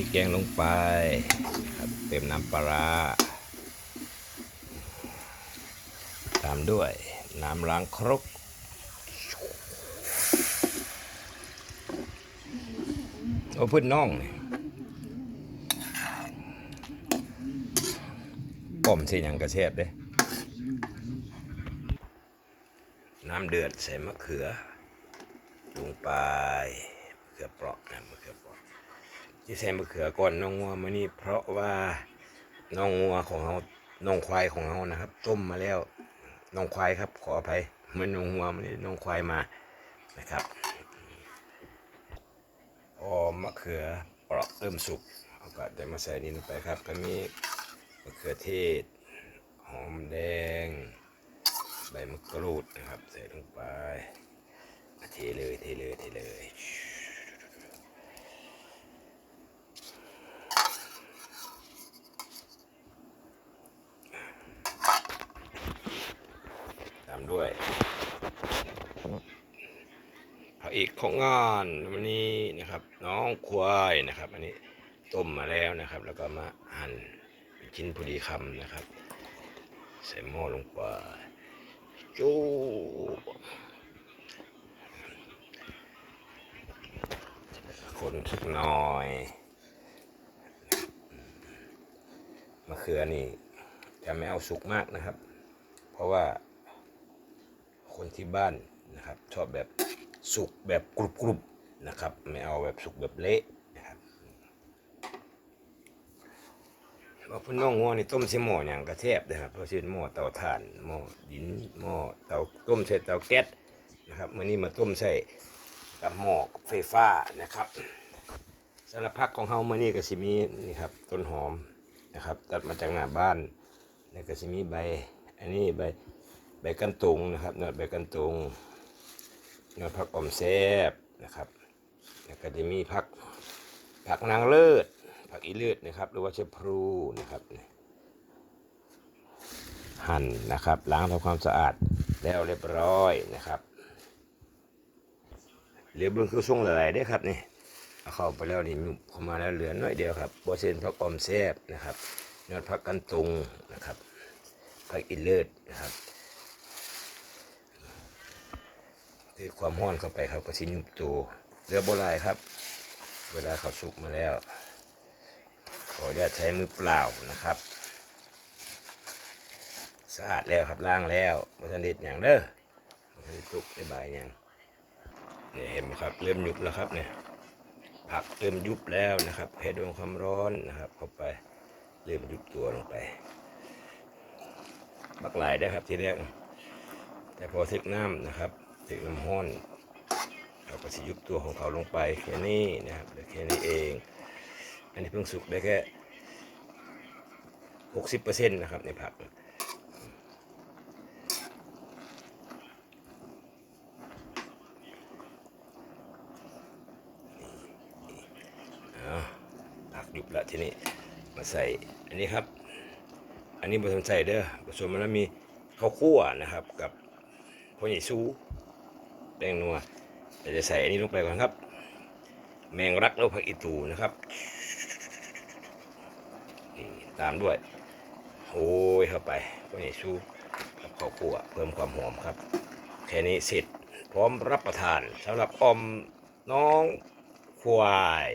พริกแกงลงไปครับเติมน้ำปลาราตามด้วยน้ำล้างครกโอ้พื้นน่องนี่ป้อมสิหยังกระเชบเด้น้ำเดือดใส่มะเขือลงไปมะเขือเปราะนะมะเขือเปราะ ที่ใส่มะเขือก่อนน้องงัวมานี่เพราะว่าน้องงัวของเราน้องควายของเรานะครับ ต้มมาแล้วน้องควายครับ ขออภัยเหมันน้องงัวมันนี่น้องควายมานะครับพอมะเขือเปราะเริ่มสุกเอาก็ได้มาใส่นี่ลงไปครับก็มีมะเขือเทศ หอมแดง ใบมะกรูดนะครับ ใส่ลงไปเทเลยเทเลยเทเลย ด้วยผักอีกของงานวันนี้นะครับ น้องควายนะครับ อันนี้ต้มมาแล้วนะครับ แล้วก็มาหั่นเป็นชิ้นพอดีคำนะครับ ใส่หม้อลงไปจูคนสักหน่อยมะเขือนี่จะไม่เอาสุกมากนะครับ เพราะว่า คนที่บ้านนะครับ ชอบแบบสุกแบบกรุบกรุบๆนะครับ ไม่เอาแบบสุกแบบเละนะครับว่าพุ่นน้องงัวนี่ต้มใส่หม้ออย่างกระแทบนะครับเพราะชื่อหม้อเตาถ่านหม้อดินหม้อเตาต้มใส่เตาแก๊สนะครับมื่อนี้มาต้มใส่กับหม้อไฟฟ้านะครับสารพักของเฮามื่อนี้ก็สิมีนี่ครับต้นหอมนะครับ ตัดมาจากหน้าบ้านแล้วก็สิมีใบ อันนี้ใบ ใบกันตุงนะครับนื้อใบกันตุงนื้อผักออมแซบนะครับแล้วก็จะมีผักผักนางเลิศผักอีเลือดนะครับหรือว่าเชฟพลูนะครับหั่นนะครับล้างทำความสะอาดแล้วเรียบร้อยนะครับเหลือเบื้องคือส่งหลายๆได้ครับนี่เอาเข้าไปแล้วนี่ยุบเข้ามาแล้วเหลือน้อยเดียวครับโบเซนผักออมแซบนะครับยอดผักกันตุงนะครับผักอีเลือดนะครับ คือความห้อนเข้าไปครับก็สิยุบตัวเหลือโบหลายครับ เวลาเขาสุกมาแล้ว ขออนุญาตใช้มือเปล่านะครับ สะอาดแล้วครับล้างแล้วมัทันเด็ดอย่างเด้อมันสุกได้ใบอย่างเนี่ยเห็นไหมครับ เริ่มยุบแล้วครับเนี่ยผักเริ่มยุบแล้วนะครับให้โดนความร้อนนะครับเข้าไปเริ่มยุบตัวลงไปบักหลายได้ครับทีแรกแต่พอทึกน้ำนะครับ ทึกน้ำห้อนเราก็สิยุบตัวของเขาลงไปแค่นี้นะครับเหลือแค่นี้เอง อันนี้เพิ่งสุกได้แค่หกสิบเปอร์เซ็นต์นะครับในผักผักยุบล้วทีนี้มาใส่อันนี้ครับ อันนี้ผสมใส่เด้อผสมมันแล้วมีข้าวคั่วนะครับกับพวกใหญ่ซู แป้งนัวเราจะใส่อันนี้ลงไปก่อนครับ แมงรักแล้วผักอีตูนะครับตามด้วยโอ้ยเข้าไปก็นี่ชูกับข้าวคั่วเพิ่มความหอมครับ แค่นี้เสร็จพร้อมรับประทานสำหรับอมน้องควาย